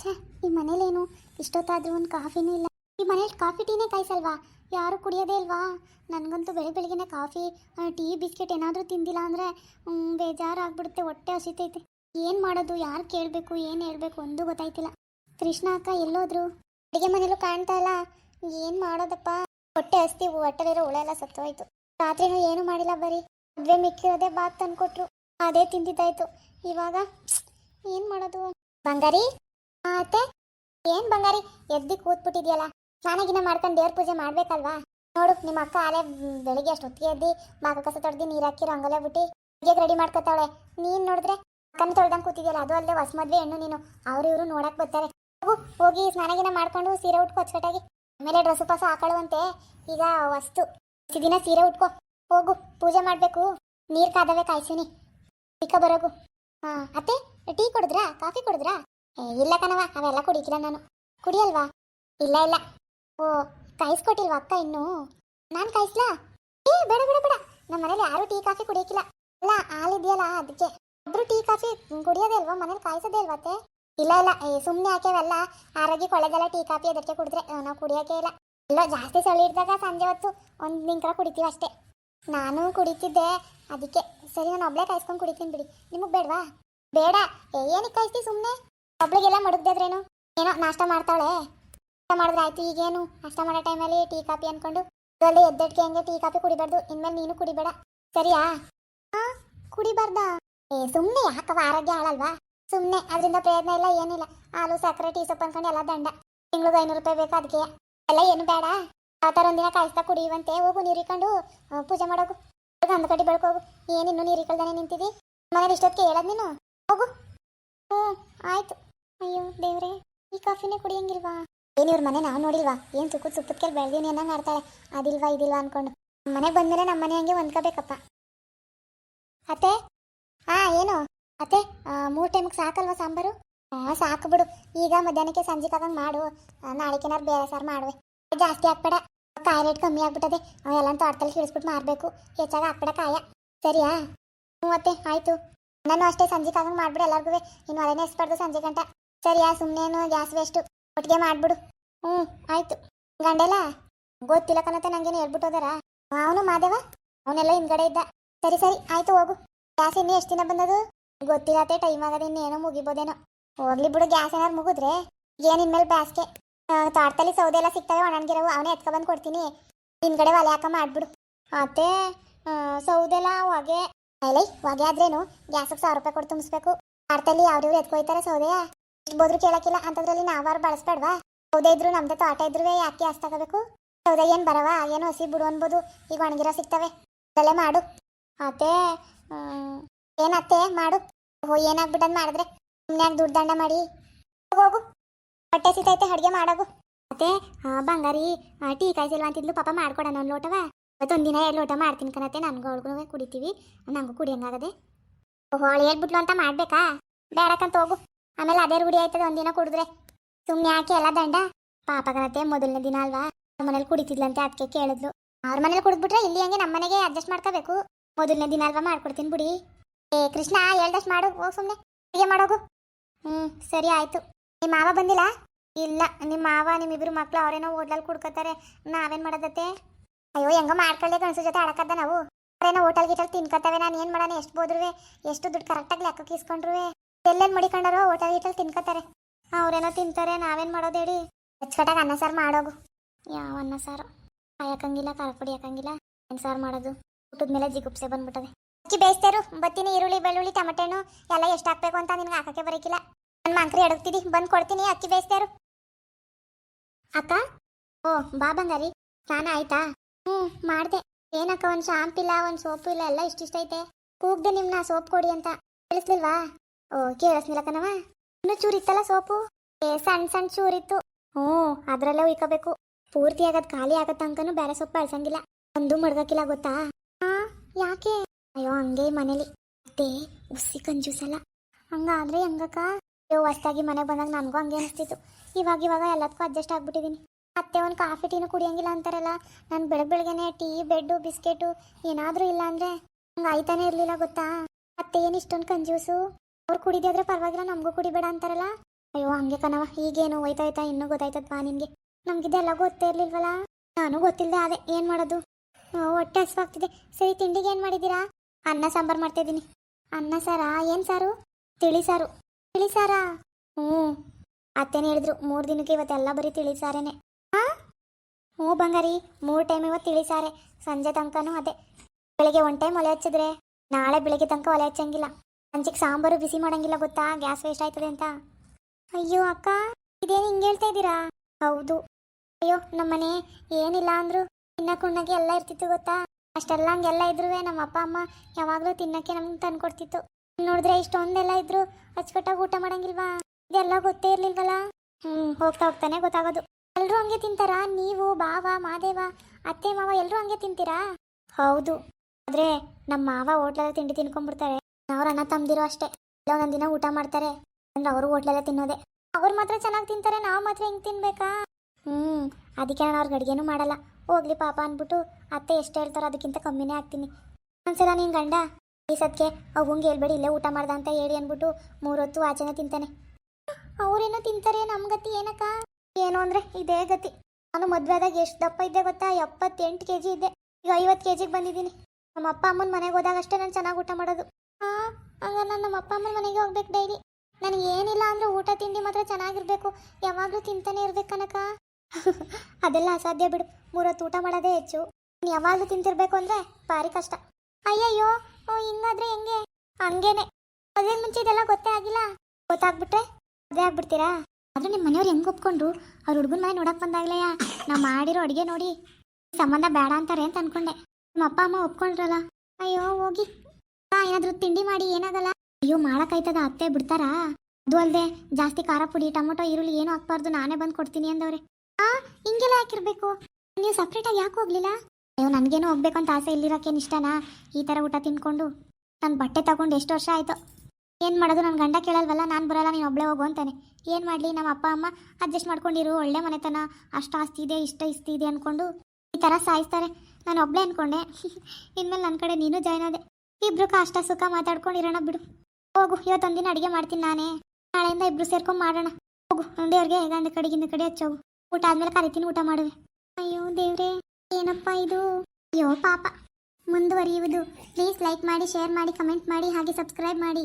ಛೇ, ಈ ಮನೇಲೇನು? ಇಷ್ಟೊತ್ತಾದರೂ ಒಂದು ಕಾಫಿನೂ ಇಲ್ಲ. ಈ ಮನೇಲಿ ಕಾಫಿ ಟೀನೇ ಕಾಯಿಸಲ್ವಾ? ಯಾರು ಕುಡಿಯೋದೇ ಇಲ್ವಾ? ನನಗಂತೂ ಬೆಳಿಗ್ಗೆ ಬೆಳಿಗ್ಗೆನೆ ಕಾಫಿ ಟೀ, ಬಿಸ್ಕೆಟ್ ಏನಾದರೂ ತಿಂದಿಲ್ಲ ಅಂದರೆ ಬೇಜಾರಾಗ್ಬಿಡುತ್ತೆ, ಹೊಟ್ಟೆ ಹಸಿತೈತೆ. ಏನು ಮಾಡೋದು? ಯಾರು ಕೇಳಬೇಕು? ಏನು ಹೇಳಬೇಕು ಒಂದೂ ಗೊತ್ತಾಯ್ತಿಲ್ಲ. ಕೃಷ್ಣ ಅಕ್ಕ ಎಲ್ಲೋದ್ರು? ಅಡುಗೆ ಮನೇಲೂ ಕಾಣ್ತಾ ಇಲ್ಲ. ಏನು ಮಾಡೋದಪ್ಪ? ಹೊಟ್ಟೆ ಹಸ್ತಿ, ಹೊಟ್ಟೆಲಿರೋ ಹುಳ ಎಲ್ಲ ಸತ್ತೋಯ್ತು. ರಾತ್ರಿನೂ ಏನು ಮಾಡಿಲ್ಲ ಬರೀ. ಮದುವೆ ಮಿಕ್ಕಿರೋದೇ ಬಾತ್ ತಂದ್ಕೊಟ್ರು. ಅದೇ ತಿಂದಿದ್ದಾಯ್ತು. ಇವಾಗ, ಏನು ಮಾಡೋದು? ಬಂಗಾರಿ? ಅತ್ತೆ, ಏನ್ ಬಂಗಾರಿ, ಎದ್ದಿ ಕೂತ್ಬಿಟ್ಟಿದ್ಯಲ್ಲ? ಸ್ನಾನಗಿನ ಮಾಡ್ಕೊಂಡು ದೇವ್ರ ಪೂಜೆ ಮಾಡ್ಬೇಕಲ್ವಾ? ನೋಡು, ನಿಮ್ಮ ಅಕ್ಕ ಆಲೆ ಬೆಳಿಗ್ಗೆ ಅಷ್ಟು ಹೊತ್ತಿಗೆ ಎದ್ದಿ ಮಾಗ ಕಸ ತೊಡ್ದು ನೀರು ಹಾಕಿ ರಂಗೋಲೆ ಬಿಟ್ಟು ಹೇಗೆ ರೆಡಿ ಮಾಡ್ಕೊತಾವಳೆ. ನೀನ್ ನೋಡಿದ್ರೆ ಅಕ್ಕನ ತೊಳ್ದಂಗೆ ಕೂತಿದ್ಯಲ್ಲ, ಅದು ಅಲ್ಲದೆ ಹೊಸ ಮದ್ವೆ ಹೆಣ್ಣು ನೀನು. ಅವ್ರು ಇವರು ನೋಡಕ್ ಬರ್ತಾರೆ. ಹೋಗು ಸ್ನಾನಗಿನ ಮಾಡ್ಕೊಂಡು ಸೀರೆ ಉಟ್ಕೊ ಅಚ್ಚುಕಟ್ಟಾಗಿ ಆಮೇಲೆ ಡ್ರೆಸ್ ಪಾಸ ಹಾಕೊಳ್ಳುವಂತೆ. ಈಗ ವಸ್ತು. ದಿನ ಸೀರೆ ಉಟ್ಕೋ. ಹೋಗು, ಪೂಜೆ ಮಾಡಬೇಕು. ನೀರ್ ಕಾದವೆ ಕಾಯ್ಸಿನಿ. ಚಿಕ್ಕ ಬರೋಗು. ಹಾ, ಅತ್ತೆ, ಟೀ ಕುಡಿದ್ರಾ, ಕಾಫಿ ಕುಡಿದ್ರಾ? ಇಲ್ಲ ಕಣವ ಅವೆಲ್ಲ ಕುಡಿಕಿಲ್ಲ ನಾನು. ಕುಡಿಯಲ್ವಾ? ಇಲ್ಲ ಇಲ್ಲ. ಓ, ಕಾಯಿಸ್ಕೊಟ್ಟಿಲ್ವಾ ಅಕ್ಕ ಇನ್ನು? ನಾನು ಕಾಯಿಸ್ಲಾ? ಏ, ಬೇಡ ಬೇಡ ಬೇಡ. ನಮ್ಮ ಮನೇಲಿ ಯಾರು ಟೀ, ಕಾಫಿ ಕುಡಿಯಕ್ಕಿಲ್ಲ. ಅಲ್ಲ, ಹಾಲಿದೆಯಲ್ಲ ಅದಕ್ಕೆ ಒಬ್ರು ಟೀ, ಕಾಫಿ ಕುಡಿಯೋದೇ ಅಲ್ವಾ ಮನೇಲಿ ಕಾಯಿಸೋದೇ ಅಲ್ವಾ ಅತ್ತೆ? ಇಲ್ಲ ಇಲ್ಲ. ಏ ಸುಮ್ಮನೆ ಹಾಕೇವಲ್ಲ ಆರೋಗ್ಯಕ್ಕೆ ಒಳ್ಳೆದಲ್ಲ ಟೀ, ಕಾಫಿ ಅದಕ್ಕೆ ಕುಡಿದ್ರೆ ನಾವು ಕುಡಿಯೋಕೆ ಇಲ್ಲ. ಇಲ್ಲ ಜಾಸ್ತಿ ಚಳಿ ಇದ್ದಾಗ ಸಂಜೆ ಹೊತ್ತು ಒಂದು ನಿಂಕರ ಕುಡಿತೀವಿ ಅಷ್ಟೇ. ನಾನು ಕುಡಿತಿದ್ದೆ. ಅದಕ್ಕೆ. ಸರಿ, ನಾನು ಒಬ್ಳೆ ಕಾಯಿಸ್ಕೊಂಡು ಕುಡಿತೀನಿ ಬಿಡಿ. ನಿಮಗೆ ಬೇಡವಾ? ಬೇಡ. ಏನಕ್ಕೆ ಕಾಯಿಸ್ತಿ ಸುಮ್ಮನೆ ಒಬ್ಳಿಗೆಲ್ಲ ಮಡಗ್ದಾದ್ರೇನು? ಏನೋ ನಾಷ್ಟ ಮಾಡ್ತಾಳೆ. ನಾಷ್ಟ ಮಾಡಿದ್ರೆ ಆಯ್ತು ಈಗೇನು? ನಾಷ್ಟ ಮಾಡೋ ಟೈಮಲ್ಲಿ ಟೀ ಕಾಫಿ ಅನ್ಕೊಂಡು ಅಲ್ಲಿ ಎದ್ದಡ್ಕೆ ಹಂಗೆ ಟೀ ಕಾಫಿ ಕುಡಿಬಾರ್ದು ಇನ್ಮೇಲೆ ನೀನು ಕುಡಿಬೇಡ. ಸರಿಯಾ? ಹಾ ಕುಡಿಬಾರ್ದ? ಏ ಸುಮ್ಮನೆ ಯಾಕವ ಆರೋಗ್ಯ ಹಾಳಲ್ವಾ? ಸುಮ್ಮನೆ ಅದರಿಂದ ಪ್ರಯತ್ನ ಇಲ್ಲ ಏನಿಲ್ಲ ಹಾಲು ಸಕ್ಕರೆ ಟೀ ಸೊಪ್ಪು ಅನ್ಕೊಂಡು ಎಲ್ಲ ದಂಡ. ತಿಂಗಳಿಗೆ ಐನೂರು ರೂಪಾಯಿ ಬೇಕು ಅದಕ್ಕೆ ಎಲ್ಲ ಏನು ಬೇಡ. ಆ ಥರ ಒಂದಿನ ಕಾಯಿಸ್ತಾ ಕುಡಿಯುವಂತೆ. ಹೋಗು ನೀರು ಆ, ಪೂಜೆ ಮಾಡೋಗು. ಅಂದ ಕಟ್ಟಿ ಬೆಳ್ಕೋಗು ಏನಿನ್ನು ನೀರು ಇಕ್ಕಲ್ದಾನೆ ನಿಂತಿದಿ? ಮನೇಲಿ ಇಷ್ಟೊತ್ತಿಗೆ ಹೇಳದ್ ನೀನು? ಹೋಗು. ಹ್ಞೂ ಆಯ್ತು. ಅಯ್ಯೋ, ದೇವ್ರೆ, ಈ ಕಾಫಿನೇ ಕುಡಿಯಂಗಿಲ್ವಾ? ಏನು ಇವ್ರ ಮನೆ ನಾವು ನೋಡಿಲ್ವಾ? ಏನು ಸುಕ್ಕುದ್ ಸುಪ್ಪದ ಕೆಲ್ ಬೆಳ್ದೀನಿ ಅನ್ನಂಗ್ ಆಡ್ತಾಳೆ. ಅದಿಲ್ವಾ, ಇದಿಲ್ವಾ ಅನ್ಕೊಂಡು. ಮನೆಗೆ ಬಂದಮೇಲೆ ನಮ್ಮ ಮನೆ ಹಂಗೆ ಹೊಂದ್ಕೋಬೇಕಪ್ಪ. ಅತ್ತೆ? ಹಾ ಏನು? ಅತ್ತೆ ಮೂರು ಟೈಮಿಗೆ ಸಾಕಲ್ವಾ ಸಾಂಬಾರು? ಹಾ ಸಾಕು ಬಿಡು. ಈಗ ಮಧ್ಯಾಹ್ನಕ್ಕೆ ಸಂಜೆ ಕಾಕಂಗೆ ಮಾಡು. ನಾಳೆಕೇನಾರು ಬೇರೆ ಸಾರು ಮಾಡುವೆ. ಜಾಸ್ತಿ ಹಾಕ್ಬೇಡ. ಕಾಯಿ ರೇಟ್ ಕಮ್ಮಿ ಆಗ್ಬಿಟ್ಟದೆ. ಅವೆಲ್ಲ ತೋಟದಲ್ಲಿ ಹಿಡಿಸ್ಬಿಟ್ಟು ಮಾರಬೇಕು. ಹೆಚ್ಚಾಗಿ ಹಾಕ್ಬೇಡ ಕಾಯ. ಸರಿಯಾ? ಹ್ಞೂ ಅತ್ತೆ, ಆಯ್ತು. ನಾನು ಅಷ್ಟೇ ಸಂಜೆ ಕಾಕಂಗೆ ಮಾಡ್ಬಿಡು ಎಲ್ಲರಿಗೂ ಇನ್ನು ಅದೇನೇ ಎಸ್ಬಾರ್ದು ಸಂಜೆ ಸರಿಯಾ ಸುಮ್ಮನೇನು ಗ್ಯಾಸ್ ವೇಸ್ಟು ಒಟ್ಟಿಗೆ ಮಾಡ್ಬಿಡು. ಹ್ಞೂ, ಆಯಿತು. ಗಂಡೆಲ್ಲ ಗೊತ್ತಿಲ್ಲ ಕಣತೆ, ನಂಗೇನು ಹೇಳ್ಬಿಟ್ಟು ಹೋದಾರ? ಅವನು ಮಾದೇವ? ಅವನೆಲ್ಲ ಹಿಂದ್ಗಡೆ ಇದ್ದ. ಸರಿ ಸರಿ, ಆಯ್ತು, ಹೋಗು. ಗ್ಯಾಸ್ ಇನ್ನೂ ಎಷ್ಟು ದಿನ ಬಂದದು? ಗೊತ್ತಿಲ್ಲತ್ತೆ ಟೈಮ್ ಆಗದೆ ಇನ್ನೇನೋ ಮುಗಿಬೋದೇನೋ. ಹೋಗ್ಲಿ ಬಿಡು, ಗ್ಯಾಸ್ ಏನಾರು ಮುಗಿದ್ರೆ. ಏನು ಇನ್ಮೇಲೆ ಬ್ಯಾಸ್ಗೆ? ತೋಟದಲ್ಲಿ ಸೌದೆ ಎಲ್ಲ ಸಿಗ್ತವೆ, ಒಣಗಿರವು, ಅವನೇ ಎತ್ಕೊಬಂದು ಕೊಡ್ತೀನಿ. ಹಿಂದ್ಗಡೆ ಒಲೆ ಹಾಕ ಮಾಡ್ಬಿಡು. ಸೌದೆ ಸೌದೆಲ್ಲ ಹೊಗೆ. ಅಲ್ಲೈ ಹೊಗೆ ಆದ್ರೇನು? ಗ್ಯಾಸಿಗೆ ಸಾವಿರ ರೂಪಾಯಿ ಕೊಟ್ಟು ತುಂಬಿಸ್ಬೇಕು. ತೋಟದಲ್ಲಿ ಯಾವ್ದು ಎತ್ಕೊಯ್ತಾರೆ ಸೌದೆಯ? ಬೋದ್ರು ಕೇಳಕ್ಕಿಲ್ಲ ಅಂತದ್ರಲ್ಲಿ ನಾವಾರು ಬಳಸ್ಬೇಡ್ವಾ? ಸೌದೆ ಇದ್ರು ನಮ್ದೆ ತೋಟ ಇದ್ರು ಯಾಕೆ ಅಷ್ಟು ತಗೋಬೇಕು? ಸೌದೆ ಏನ್ ಬರವ? ಏನು ಹಸಿ ಬಿಡು ಅನ್ಬೋದು. ಈಗ ಒಣಗಿರೋ ಸಿಗ್ತವೆ. ಅದಲ್ಲೇ ಮಾಡು. ಅತ್ತೆ ಏನತ್ತೆ ಮಾಡು. ಓ ಏನಾಗ್ಬಿಟ್ಟದ್ ಮಾಡಿದ್ರೆ? ಸುಮ್ಮನೆ ದುಡ್ಡು ದಂಡ ಮಾಡಿ? ಹೋಗು, ಹೊಟ್ಟೆ ಸಿತೈತೆ ಅಡ್ಗೆ ಮಾಡೋಗು. ಮತ್ತೆ ಬಂಗಾರಿ ಟೀ ಕಾಯಿಸಿಲ್ವ ಅಂತಿದ್ಲು? ಪಾಪ ಮಾಡ್ಕೊಡೋಣ ಒಂದು ಲೋಟವ. ಇವತ್ತೊಂದಿನ ಎರಡು ಲೋಟ ಮಾಡ್ತೀನಿ ಕಣತ್ತೆ. ನನಗೂ ಅವಳಿಗೂ ಕುಡಿತೀವಿ. ನಂಗೂ ಕುಡಿಯಂಗಾಗದೆ. ಅವಳು ಹೇಳ್ಬಿಟ್ಲು ಅಂತ ಮಾಡಬೇಕಾ? ಬೇಡಕ್ಕಂತ ಹೋಗು. ಆಮೇಲೆ ಅದೇ ರೂಢಿ ಆಯ್ತದೆ, ಒಂದಿನ ಕುಡಿದ್ರೆ. ಸುಮ್ಮನೆ ಯಾಕೆ ಎಲ್ಲ ದಂಡ? ಪಾಪ ಕಣತ್ತೆ ಮೊದಲನೇ ದಿನ ಅಲ್ವಾ? ಅವ್ರ ಮನೇಲಿ ಕುಡಿತಿದ್ಲಂತೆ ಅದಕ್ಕೆ ಕೇಳಿದ್ಲು. ಅವ್ರ ಮನೇಲಿ ಕುಡಿದ್ಬಿಟ್ರೆ ಇಲ್ಲಿ ಹಂಗೆ ನಮ್ಮ ಮನೆಗೆ ಅಡ್ಜಸ್ಟ್ ಮಾಡ್ಕೋಬೇಕು. ಮೊದಲನೇ ದಿನ ಅಲ್ವಾ ಮಾಡ್ಕೊಡ್ತೀನಿ ಬಿಡಿ. ಏ ಕೃಷ್ಣ, ಹೇಳ್ದಷ್ಟು ಮಾಡು, ಹೋಗಿ ಸುಮ್ಮನೆ ಹೀಗೆ ಮಾಡೋಗು ಹ್ಞೂ ಸರಿ ಆಯಿತು. ನಿಮ್ಮ ಮಾವ ಬಂದಿಲ್ಲ? ಇಲ್ಲ ನಿಮ್ಮ ಮಾವ, ನಿಮ್ಮಿಬ್ರು ಮಕ್ಳು ಅವರೇನೋ ಹೋಟ್ಲಲ್ಲಿ ಕುಡ್ಕೋತಾರೆ. ನಾವೇನು ಮಾಡೋದತ್ತೆ? ಅಯ್ಯೋ, ಹೆಂಗೋ ಮಾಡ್ಕೊಳ್ಳಿ ಗಣಸು ಜೊತೆ ಆಡಕದ್ದ ನಾವು. ಅವರೇನೋ ಹೋಟೆಲ್ ಗಿಟಲ್ ತಿನ್ಕೋತವೆ, ನಾನು ಏನು ಮಾಡೋಣ? ಎಷ್ಟು ಬೋದ್ರುವೆ ಎಷ್ಟು ದುಡ್ಡು ಕರೆಕ್ಟಾಗಿ ಲೆಕ್ಕಕ್ಕೆ ಇಸ್ಕೊಂಡ್ರುವೆ? ಎಲ್ಲೆಲ್ಲಿ ಮಡಿಕೊಂಡಾರೋ ಹೋಟೆಲ್ ಗಿಟಲ್ ತಿನ್ಕೋತಾರೆ. ಅವ್ರೇನೋ ತಿಂತಾರೆ, ನಾವೇನು ಮಾಡೋದು ಹೇಳಿ? ಅಚ್ಚಕಟ್ಟಾಗಿ ಅನ್ನ ಸಾರು ಮಾಡೋಗು. ಯಾವ ಅನ್ನ ಸಾರು? ಕಾಯಕಂಗಿಲ್ಲ, ಖಾರ ಪುಡಿ ಹಾಕಂಗಿಲ್ಲ, ಏನು ಸಾರು ಮಾಡೋದು? ಊಟದ ಮೇಲೆ ಜಿಗುಪ್ಸೆ ಬಂದ್ಬಿಟ್ಟದೆ ಅಕ್ಕಿ ಬೇಯಿಸ್ತಾರು, ಬತ್ತೀನಿ ಈರುಳ್ಳಿ, ಬೆಳ್ಳುಳ್ಳಿ, ಟಮಟೆ ಹಣ್ಣು, ಎಲ್ಲ ಎಷ್ಟು ಹಾಕ್ಬೇಕು ಅಂತ ನಿನಗೆ ಹಾಕಕ್ಕೆ ಬರೋಕ್ಕಿಲ್ಲ ನನ್ನ ಮಂಕ್ರಿ ಅಡಗ್ತಿದಿ ಬಂದು ಕೊಡ್ತೀನಿ, ಅಕ್ಕಿ ಬೇಯಿಸ್ತಾರು. ಅಕ್ಕ? ಓ, ಬಾ ಬಂಗಾರಿ, ಸ್ನಾನ ಆಯ್ತಾ? ಹ್ಞೂ, ಮಾಡಿದೆ. ಏನಕ್ಕ, ಒಂದು ಶಾಂಪಿಲ್ಲ, ಒಂದು ಸೋಪು ಇಲ್ಲ, ಎಲ್ಲ ಇಷ್ಟಿಷ್ಟೈತೆ ಕೂಗ್ದೆ ನಿಮ್ಮನ್ನ ಸೋಪ್ ಕೊಡಿ ಅಂತ. ಕೇಳಿಸ್ಲಿಲ್ವಾ? ಓ ಕೇಳಿಸ್ಲಿಲ್ಲ ಕನವ ಇನ್ನು ಚೂರು ಇತ್ತಲ್ಲ ಸೋಪು? ಏ ಸಣ್ಣ ಸಣ್ಣ ಚೂರಿತ್ತು. ಹ್ಞೂ, ಅದರಲ್ಲೇ ಉಯ್ಕೋಬೇಕು. ಪೂರ್ತಿ ಆಗದ್ ಖಾಲಿ ಆಗೋ ತನಕನೂ ಬೇರೆ ಸೊಪ್ಪು ಬಳಸಂಗಿಲ್ಲ ಒಂದು ಮಡ್ಗಕ್ಕಿಲ್ಲ ಗೊತ್ತಾ? ಹಾ ಯಾಕೆ? ಅಯ್ಯೋ, ಹಂಗೆ ಮನೇಲಿ. ಮತ್ತೆ ಉಸಿ ಕಂಜೂಸಲ್ಲ. ಹಂಗಾದ್ರೆ ಹೆಂಗಕ್ಕ? ಅಯ್ಯೋ, ಹೊಸ್ದಾಗಿ ಮನೆಗೆ ಬಂದಾಗ ನನಗೂ ಹಂಗೆ ಅನಿಸ್ತಿತ್ತು. ಇವಾಗ ಇವಾಗ ಎಲ್ಲದಕ್ಕೂ ಅಡ್ಜಸ್ಟ್ ಆಗ್ಬಿಟ್ಟಿದ್ದೀನಿ ಅತ್ತೆ ಒಂದು ಕಾಫಿ, ಟೀನು ಕುಡಿಯಂಗಿಲ್ಲ ಅಂತಾರಲ್ಲ. ನಾನು ಬೆಳಗ್ಗೆ ಬೆಳಗ್ಗೆನೆ ಟೀ, ಬೆಡ್ಡು, ಬಿಸ್ಕೆಟು ಏನಾದರೂ ಇಲ್ಲ ಅಂದರೆ ಹಂಗೆ ಆಯ್ತಾನೆ ಇರಲಿಲ್ಲ ಗೊತ್ತಾ? ಅತ್ತೆ ಏನು ಇಷ್ಟೊಂದು ಕಂಜೂಸು? ಅವ್ರು ಕುಡಿದಾದ್ರೆ ಪರವಾಗಿಲ್ಲ, ನಮಗೂ ಕುಡಿಬೇಡ ಅಂತಾರಲ್ಲ. ಅಯ್ಯೋ, ಹಂಗೆ ಕಣವ ಈಗೇನು ಹೋಯ್ತಾ ಹೋಯ್ತಾ ಇನ್ನೂ ಗೊತ್ತಾಯ್ತದ ಬಾ ನಮ್ಗೆ ಇದೆಲ್ಲ ಗೊತ್ತೇ ಇರಲಿಲ್ವಲ್ಲ? ನಾನು ಗೊತ್ತಿಲ್ಲದೆ ಅದೇ ಏನು ಮಾಡೋದು? ಹೊಟ್ಟೆ ಹಸುವಾಗ್ತಿದೆ. ಸರಿ, ತಿಂಡಿಗೆ ಏನು ಮಾಡಿದ್ದೀರಾ? ಅನ್ನ ಸಾಂಬಾರು ಮಾಡ್ತಾ ಇದ್ದೀನಿ. ಅನ್ನ ಸಾರಾ? ಏನು ಸಾರು? ತಿಳಿ ಸಾರು. ತಿಳಿ ಸಾರಾ? ಹ್ಞೂ. ಅತ್ತೇನೆ ಹೇಳಿದ್ರು, ಮೂರು ದಿನಕ್ಕೆ ಇವತ್ತೆಲ್ಲ ಬರೀ ತಿಳಿ ಸಾರೇನೆ. ಹಾ ಹ್ಞೂ ಬಂಗಾರಿ, ಮೂರು ಟೈಮ್ ಇವತ್ತು ತಿಳಿ ಸಾರೆ. ಸಂಜೆ ತನಕನೂ ಅದೇ. ಬೆಳಿಗ್ಗೆ ಒನ್ ಟೈಮ್ ಒಲೆ ಹಚ್ಚಿದ್ರೆ, ನಾಳೆ ಬೆಳಿಗ್ಗೆ ತನಕ ಒಲೆ ಹಚ್ಚಂಗಿಲ್ಲ. ಸಂಜೆಗೆ ಸಾಂಬಾರು ಬಿಸಿ ಮಾಡಂಗಿಲ್ಲ ಗೊತ್ತಾ? ಗ್ಯಾಸ್ ವೇಸ್ಟ್ ಆಯ್ತದೆ ಅಂತ. ಅಯ್ಯೋ ಅಕ್ಕ, ಇದೇನು ಹಿಂಗೆ ಹೇಳ್ತಾ ಇದ್ದೀರಾ? ಹೌದು. ಅಯ್ಯೋ, ನಮ್ಮನೆ ಏನಿಲ್ಲ ಅಂದ್ರು ತಿನ್ನಕ್ಕೆ ಉಣ್ಣಕ್ಕೆ ಎಲ್ಲ ಇರ್ತಿತ್ತು ಗೊತ್ತಾ? ಅಷ್ಟೆಲ್ಲ ಹಂಗೆಲ್ಲ ಇದ್ರೂ ನಮ್ಮ ಅಪ್ಪ, ಅಮ್ಮ ಯಾವಾಗಲೂ ತಿನ್ನಕ್ಕೆ ನಮ್ಗೆ ತಂದ್ಕೊಡ್ತಿತ್ತು ನೋಡಿದ್ರೆ ಇಷ್ಟೊಂದೆಲ್ಲ ಇದ್ರು ಅಚ್ಚುಕಟ್ಟಾಗಿ ಊಟ ಮಾಡಂಗಿಲ್ವಾ? ಇದೆಲ್ಲ ಗೊತ್ತೇ ಇರ್ಲಿಲ್ವಲ್ಲ? ಹ್ಞೂ ಹೋಗ್ತಾ ಹೋಗ್ತಾನೆ ಗೊತ್ತಾಗೋದು. ಎಲ್ಲರೂ ಹಂಗೆ ತಿಂತಾರಾ? ನೀವು ಬಾವ ಮಾದೇವ, ಅತ್ತೆ, ಮಾವ ಎಲ್ಲರೂ ಹಂಗೆ ತಿಂತೀರಾ? ಹೌದು. ಆದ್ರೆ ನಮ್ಮ ಮಾವ ಹೋಟ್ಲಲ್ಲಿ ತಿಂಡಿ ತಿನ್ಕೊಂಡ್ಬಿಡ್ತಾರೆ. ಅವ್ರ ಅಣ್ಣ ತಮ್ದಿರೋ ಅಷ್ಟೇ. ಒಂದೊಂದ್ ದಿನ ಊಟ ಮಾಡ್ತಾರೆ. ಅಂದ್ರೆ ಅವರು ಹೋಟ್ಲಲ್ಲೇ ತಿನ್ನೋದೆ. ಅವ್ರು ಮಾತ್ರ ಚೆನ್ನಾಗಿ ತಿಂತಾರೆ, ನಾವು ಮಾತ್ರ ಹೆಂಗ್ ತಿನ್ಬೇಕಾ? ಹ್ಞೂ ಅದಕ್ಕೆ ನಾನು ಅವ್ರಿಗೆ ಅಡುಗೆನೂ ಮಾಡಲ್ಲ. ಹೋಗ್ಲಿ ಪಾಪ ಅಂದ್ಬಿಟ್ಟು ಅತ್ತೆ ಎಷ್ಟು ಹೇಳ್ತಾರೋ ಅದಕ್ಕಿಂತ ಕಮ್ಮಿನೇ ಆಗ್ತೀನಿ ಒಂದ್ಸಲ ನೀನು ಗಂಡ, ಈ ಸದ್ಕೆ ಅವಂಗೆ ಹೇಳ್ಬೇಡಿ, ಇಲ್ಲೇ ಊಟ ಮಾಡ್ದ ಅಂತ ಹೇಳಿ ಅಂದ್ಬಿಟ್ಟು ಮೂರೊತ್ತು ಆಚೆನೇ ತಿಂತಾನೆ. ಅವ್ರೇನೋ ತಿಂತಾರೆ ನಮ್ಮ ಗತಿ ಏನಕ್ಕ? ಏನು ಅಂದ್ರೆ ಇದೇ ಗತಿ. ನಾನು ಮದುವೆ ಆದಾಗ ಎಷ್ಟು ದಪ್ಪ ಇದ್ದೆ ಗೊತ್ತಾ? ಎಪ್ಪತ್ತೆಂಟು ಕೆ ಜಿ ಇದ್ದೆ. ಈಗ ಐವತ್ತು ಕೆ ಜಿಗೆ ಬಂದಿದ್ದೀನಿ. ನಮ್ಮ ಅಪ್ಪ ಅಮ್ಮನ ಮನೆಗೆ ಹೋದಾಗ ಅಷ್ಟೇ ನಾನು ಚೆನ್ನಾಗಿ ಊಟ ಮಾಡೋದು. ಹಾ ಹಂಗಾರೆ ನಾನು ನಮ್ಮ ಅಪ್ಪ ಅಮ್ಮನ ಮನೆಗೆ ಹೋಗ್ಬೇಕು ಡೈಲಿ. ನನಗೆ ಏನಿಲ್ಲ ಅಂದ್ರೆ ಊಟ, ತಿಂಡಿ ಮಾತ್ರ ಚೆನ್ನಾಗಿರ್ಬೇಕು. ಯಾವಾಗಲೂ ತಿಂತಾನೆ ಇರ್ಬೇಕು ಕನಕ. ಅದೆಲ್ಲ ಅಸಾಧ್ಯ ಬಿಡು. ಮೂರೊತ್ತು ಊಟ ಮಾಡೋದೇ ಹೆಚ್ಚು. ನೀನು ಯಾವಾಗಲೂ ತಿಂತಿರ್ಬೇಕು ಅಂದ್ರೆ ಭಾರಿ ಕಷ್ಟ. ಅಯ್ಯಯ್ಯೋ ಹಿಂಗಾದ್ರೆ ಹೆಂಗೆ? ಹಂಗೇನೆ. ಅದೇ ಮುಂಚೆ ಇದೆಲ್ಲ ಗೊತ್ತೇ ಆಗಿಲ್ಲ. ಗೊತ್ತಾಗ್ಬಿಟ್ರೆ ಅದೇ ಆಗ್ಬಿಡ್ತೀರಾ? ಆದ್ರೆ ನಿಮ್ಮ ಮನೆಯವ್ರು ಹೆಂಗ್ ಒಪ್ಕೊಂಡ್ರು ಅವ್ರ ಹುಡುಗನ ಮನೆ ನೋಡಕ್ ಬಂದಾಗ್ಲಯ್ಯ. ನಾ ಮಾಡಿರೋ ಅಡುಗೆ ನೋಡಿ. ಸಂಬಂಧ ಬೇಡ ಅಂತಾರೆ ಅಂತ ಅನ್ಕೊಂಡೆ. ನಿಮ್ಮ ಅಪ್ಪ ಅಮ್ಮ ಒಪ್ಕೊಂಡ್ರಲ್ಲ. ಅಯ್ಯೋ, ಹೋಗಿ. ಏನಾದ್ರೂ ತಿಂಡಿ ಮಾಡಿ ಏನಾಗಲ್ಲ? ಅಯ್ಯೋ, ಮಾಡಕ್ಕಾಯ್ತದ, ಅತ್ತೆ ಬಿಡ್ತಾರಾ? ಅದು ಅಲ್ದೆ, ಜಾಸ್ತಿ ಖಾರ ಪುಡಿ, ಟೊಮೊಟೊ, ಈರುಳ್ಳಿ ಏನು ಹಾಕ್ಬಾರ್ದು, ನಾನೇ ಬಂದು ಕೊಡ್ತೀನಿ ಅಂದವ್ರೆ. ಆ, ಹಿಂಗೆಲ್ಲ ಹಾಕಿರ್ಬೇಕು ನೀವು ಸಪ್ರೇಟಾಗಿ ಯಾಕೆ ಹೋಗ್ಲಿಲ್ಲ? ಅಯ್ಯೋ, ನನಗೇನು ಹೋಗ್ಬೇಕು ಅಂತ ಆಸೆ ಇಲ್ಲಿರೋಕೇನು ಇಷ್ಟನಾ? ಈ ಥರ ಊಟ ತಿನ್ಕೊಂಡು ನಾನು ಬಟ್ಟೆ ತಗೊಂಡು ಎಷ್ಟು ವರ್ಷ ಆಯ್ತು. ಏನು ಮಾಡೋದು ನನ್ನ ಗಂಡ ಕೇಳಲ್ವಲ್ಲ, ನಾನು ಬರಲ್ಲ, ನೀನು ಒಬ್ಳೆ ಹೋಗು ಅಂತಾನೆ. ಏನು ಮಾಡಲಿ, ನಮ್ಮ ಅಪ್ಪ, ಅಮ್ಮ ಅಡ್ಜಸ್ಟ್ ಮಾಡ್ಕೊಂಡಿರು, ಒಳ್ಳೆ ಮನೆತನ, ಅಷ್ಟು ಆಸ್ತಿ ಇದೆ, ಇಷ್ಟ ಇಸ್ತಿ ಇದೆ ಅಂದ್ಕೊಂಡು ಈ ಥರ ಸಾಯಿಸ್ತಾರೆ. ನಾನು ಒಬ್ಳೆ ಅನ್ಕೊಂಡೆ. ಇನ್ಮೇಲೆ ನನ್ನ ಕಡೆ ನೀನು ಜಾಯ್ನ್ ಆದೆ. ಇಬ್ರು ಕಷ್ಟ ಸುಖ ಮಾತಾಡ್ಕೊಂಡು ಇರೋಣ ಬಿಡು. ಹೋಗು, ಇವತ್ತೊಂದಿನ ಅಡುಗೆ ಮಾಡ್ತೀನಿ ನಾನೇ. ನಾಳೆಯಿಂದ ಇಬ್ರು ಸೇರ್ಕೊಂಡು ಮಾಡೋಣ. ಹೋಗು ದೇವ್ರಿಗೆ ಗಂದ ಕಡೆಗಿಂದ ಕಡೆ ಹಚ್ಚೋಗು. ಊಟ ಆದ್ಮೇಲೆ ಕರಿತೀನಿ, ಊಟ ಮಾಡುವೆ. ಅಯ್ಯೋ ದೇವ್ರೆ, ಏನಪ್ಪ ಇದು? ಅಯ್ಯೋ ಪಾಪ. ಮುಂದುವರಿಯುವುದು. ಪ್ಲೀಸ್ ಲೈಕ್ ಮಾಡಿ ಶೇರ್ ಮಾಡಿ ಕಮೆಂಟ್ ಮಾಡಿ, ಹಾಗೆ ಸಬ್ಸ್ಕ್ರೈಬ್ ಮಾಡಿ.